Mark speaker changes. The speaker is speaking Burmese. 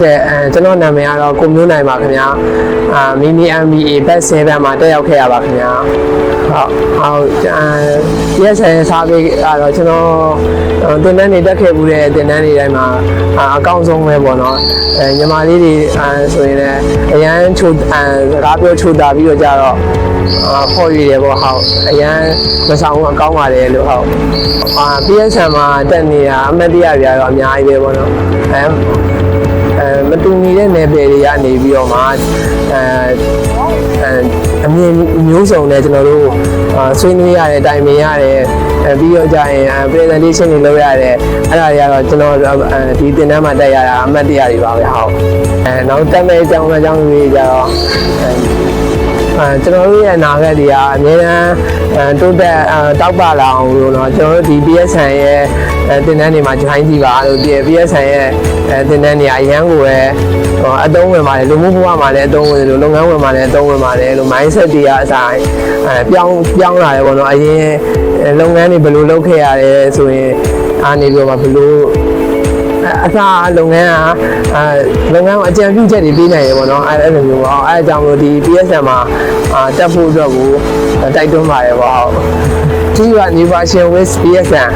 Speaker 1: ကဲ့အဲကျွန်တော်နာမည်ကတော့ကိုမျိုးနိုင်ပါခင်ဗျာအာမီမီ MBA ဘက်7မှာတက်ရောက်ခဲ့ရပါခင်ဗျာဟုတ်ဟုတ်အာ PSN စာပေကတော့ကျွန်တော်ဟိုတင်တန်းနေတက်ခဲ့မှုတဲ့တင်တန်းတွေတိုင်းမှာအာအကောင့်ဆုံးပဲပေါ့နော်အဲညီမလေးတွေအာဆိုရင်လည်းအရန်ချိုအာစကားပြောချိုတာပြီးတော့ကြတော့အာဖော်ရည်တယ်ပေါ့ဟုတ်အရန်မဆောင်ဘူးအကောင်းပါတယ်လို့ဟုတ်အာ PSN မှာတက်နေတာအမတ်တရားတွေကတော့အများကြီးပဲပေါ့နော်အဲအဲ မတူညီတဲ့နယ်ပယ်တွေကနေပြီးတော့မှအဲအဲအမြင်မျိုးစုံနဲ့ကျွန်တော်တို့အာဆွေးနွေးရတယ်တိုင်ပင်ရတယ်အဲပြီးတော့ကြရင်အဲ presentation တွေလုပ်ရတယ်အဲ့ဒါတွေကတော့ကျွန်တော်အဲဒီတင်တန်းမှာတက်ရတာအမှတ်တရတွေပါပဲဟုတ်အဲနောက်တက်မဲ့အကြောင်းအကြောင်းတွေကြတော့အဲအဲ ကျွန်တော်တို့ရဲ့အနာဂတ်တွေကအများအားတိုးတက်တောက်ပလာအောင်လို့တော့ကျွန်တော်တို့ဒီ PSN ရဲ့တင်နန်းတွေမှာ join ကြည့်ပါလို့ဒီ PSN ရဲ့တင်နန်းတွေအရန်ကိုပဲအတုံးဝင်ပါတယ်လူမှုဘဝမှာလည်းအတုံးဝင်လို့လုပ်ငန်းဝင်မှာလည်းအတုံးဝင်ပါတယ်လို့ mindset တွေကအစားပြောင်းပြောင်းလာတယ်ပေါ့နော်အရင်လုပ်ငန်းတွေဘယ်လိုလုပ်ခဲ့ရလဲဆိုရင်အားနေပြီးတော့ဘယ်လို အစားလုပ်ငန်းကအဲလုပ်ငန်းကိုအကြံပြုချက်တွေပေးနိုင်ရပေါ့နော်အဲအဲ့လိုမျိုးပေါ့အဲအကြောင်းလို့ဒီ PSN မှာအာတက်ဖို့အတွက်ကိုတိုက်တွန်းပါတယ်ပေါ့ဟုတ် See you at new version with PSN